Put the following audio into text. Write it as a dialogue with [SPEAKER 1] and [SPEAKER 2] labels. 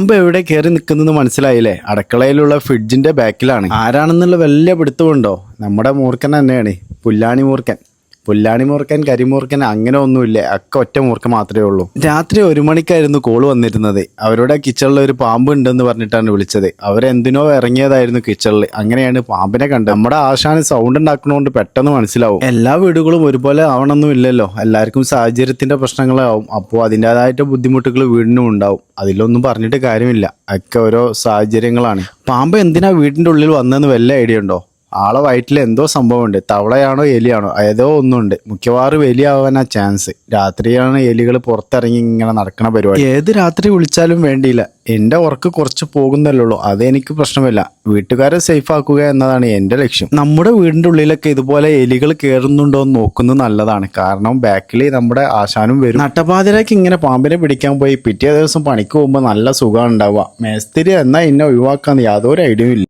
[SPEAKER 1] പാമ്പ് എവിടെ കയറി നിൽക്കുന്നത് മനസ്സിലായില്ലേ? അടക്കളയിലുള്ള ഫ്രിഡ്ജിന്റെ ബാക്കിലാണ് ആരാണെന്നുള്ള വലിയ പിടുത്തമുണ്ടോ? നമ്മുടെ മൂർക്കൻ തന്നെയാണ്. പുല്ലാണി മൂർഖൻ. പുല്ലാണി കരി കരിമൂർഖൻ അങ്ങനെ ഒന്നുമില്ല. ഒക്കെ ഒറ്റ മൂർക്ക മാത്രമേ ഉള്ളൂ. രാത്രി ഒരു മണിക്കായിരുന്നു കോൾ വന്നിരുന്നത്. അവരുടെ കിച്ചണിൽ ഒരു പാമ്പ് ഉണ്ടെന്ന് പറഞ്ഞിട്ടാണ് വിളിച്ചത്. അവരെന്തിനോ ഇറങ്ങിയതായിരുന്നു കിച്ചണിൽ. അങ്ങനെയാണ് പാമ്പിനെ കണ്ടത്. നമ്മുടെ ആശാന് സൗണ്ട് ഉണ്ടാക്കണോണ്ട് പെട്ടെന്ന് മനസ്സിലാവും. എല്ലാ വീടുകളും ഒരുപോലെ ആവണമെന്നും ഇല്ലല്ലോ. എല്ലാവർക്കും സാഹചര്യത്തിന്റെ പ്രശ്നങ്ങളാവും. അപ്പോൾ അതിന്റെതായിട്ട് ബുദ്ധിമുട്ടുകൾ വീടിനും ഉണ്ടാവും. അതിലൊന്നും പറഞ്ഞിട്ട് കാര്യമില്ല. ഒക്കെ ഓരോ സാഹചര്യങ്ങളാണ്. പാമ്പ് എന്തിനാ വീടിന്റെ ഉള്ളിൽ വന്നതെന്ന് വല്ല ഐഡിയ ഉണ്ടോ? ആളെ വയറ്റിൽ എന്തോ സംഭവമുണ്ട്. തവളയാണോ എലിയാണോ ഏതോ ഒന്നുണ്ട്. മിക്കവാറും എലിയാവാനാ ചാൻസ് രാത്രിയാണ് എലികൾ പുറത്തിറങ്ങി ഇങ്ങനെ നടക്കണ പരിപാടി. ഏത് രാത്രി വിളിച്ചാലും വേണ്ടിയില്ല. എന്റെ ഉറക്ക് കുറച്ച് പോകുന്നല്ലേ അത് എനിക്ക് പ്രശ്നമില്ല. വീട്ടുകാരെ സേഫ് ആക്കുക എന്നതാണ് എന്റെ ലക്ഷ്യം. നമ്മുടെ വീടിന്റെ ഉള്ളിലൊക്കെ ഇതുപോലെ എലികൾ കയറുന്നുണ്ടോ എന്ന് നോക്കുന്നത് നല്ലതാണ്. കാരണം ബാക്കിൽ നമ്മുടെ ആശാനും വരും. നട്ടപ്പാതിരക്ക് ഇങ്ങനെ പാമ്പിനെ പിടിക്കാൻ പോയി പിറ്റേ ദിവസം പണിക്ക് പോകുമ്പോൾ നല്ല സുഖം ഉണ്ടാവുക. മേസ്തിരി എന്നാൽ എന്നെ ഒഴിവാക്കാൻ യാതൊരു ഐഡിയയും ഇല്ല.